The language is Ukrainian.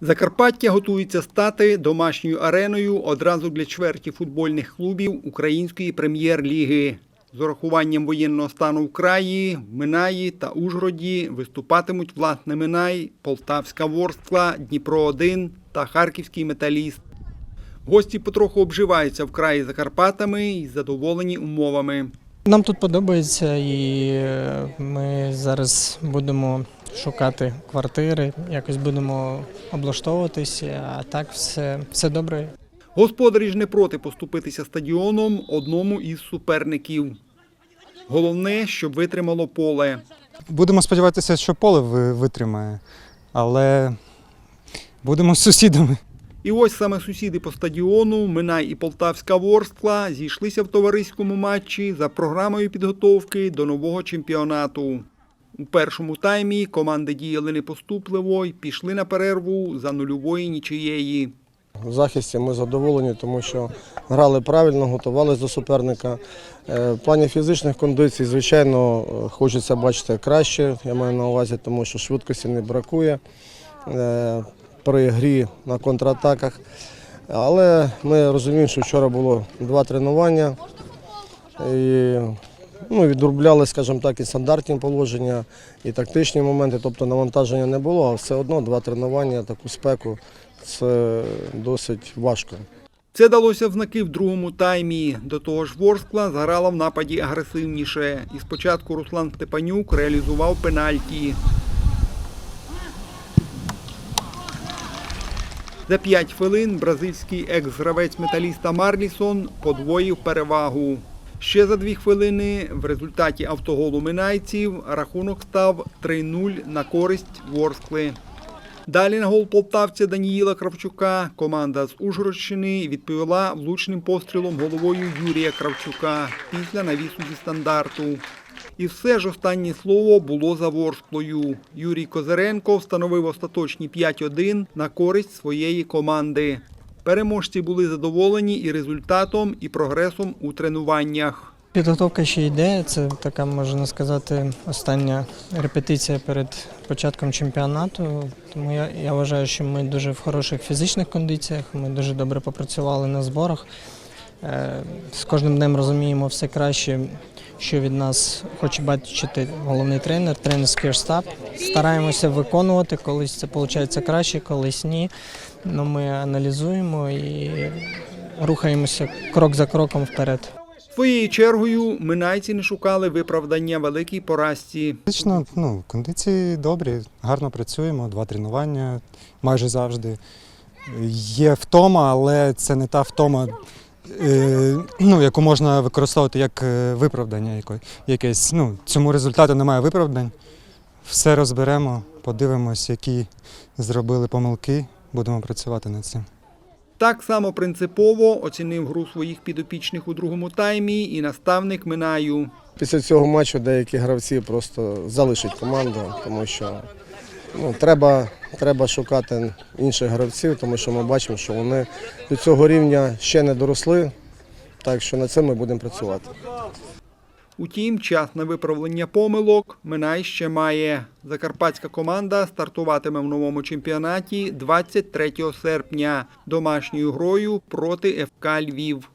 Закарпаття готується стати домашньою ареною одразу для чверті футбольних клубів Української прем'єр-ліги. З урахуванням воєнного стану в краї, в Минаї та Ужгороді виступатимуть власне Минай, Полтавська Ворскла, Дніпро 1 та Харківський металіст. Гості потроху обживаються в краї Закарпатами і задоволені умовами. Нам тут подобається, і е, ми зараз будемо шукати квартири, якось будемо облаштовуватися, а так все, все добре. Господарі ж не проти поступитися стадіоном одному із суперників. Головне, щоб витримало поле. Будемо сподіватися, що поле витримає, але будемо з сусідами. І ось саме сусіди по стадіону Минай і Полтавська Ворскла зійшлися в товариському матчі за програмою підготовки до нового чемпіонату. У першому таймі команди діяли непоступливо й пішли на перерву за нульової нічиєї. В захисті ми задоволені, тому що грали правильно, готувалися до суперника. Е, В плані фізичних кондицій, звичайно, е, хочеться бачити краще. Я маю на увазі, тому що швидкості не бракує е, при грі на контратаках. Але ми розуміємо, що вчора було два тренування. І ну, відрубляли, скажімо так, і стандартні положення, і тактичні моменти, тобто навантаження не було, а все одно два тренування, таку спеку це досить важко. Це далося в знаки в другому таймі. До того ж, Ворскла зграла в нападі агресивніше. І спочатку Руслан Степанюк реалізував пенальті. За 5 хвилин бразильський екс-гравець металіста Марлісон подвоїв перевагу. Ще за дві хвилини в результаті автоголу минайців рахунок став 3-0 на користь Ворскли. Далі на гол полтавця Даніїла Кравчука команда з Ужгородщини відповіла влучним пострілом головою Юрія Кравчука після навісу зі стандарту. І все ж останнє слово було за Ворсклою. Юрій Козиренко встановив остаточні 5-1 на користь своєї команди. Переможці були задоволені і результатом, і прогресом у тренуваннях. Підготовка ще йде. Це така, можна сказати, остання репетиція перед початком чемпіонату. Тому я, я вважаю, що ми дуже в хороших фізичних кондиціях. Ми дуже добре попрацювали на зборах. Е, З кожним днем розуміємо все краще, що від нас хоче бачити головний тренер, тренерський штаб. Стараємося виконувати, колись це виходить краще, колись ні. Ну, ми аналізуємо і рухаємося крок за кроком вперед. Своєю чергою минайці не шукали виправдання великій поразці. Фізично, ну, кондиції добрі, гарно працюємо, два тренування майже завжди. Є втома, але це не та втома, е, ну, яку можна використовувати як е, виправдання яке- якесь. Ну, цьому результату немає виправдань. Все розберемо, подивимось, які зробили помилки, будемо працювати над цим. Так само принципово оцінив гру своїх підопічних у другому таймі і наставник Минаю. Після цього матчу деякі гравці просто залишать команду, тому що ну, треба, треба шукати інших гравців, тому що ми бачимо, що вони до цього рівня ще не доросли. Так що над цим ми будемо працювати. Утім, час на виправлення помилок Минай ще має. Закарпатська команда стартуватиме в новому чемпіонаті 23 серпня домашньою грою проти ФК Львів.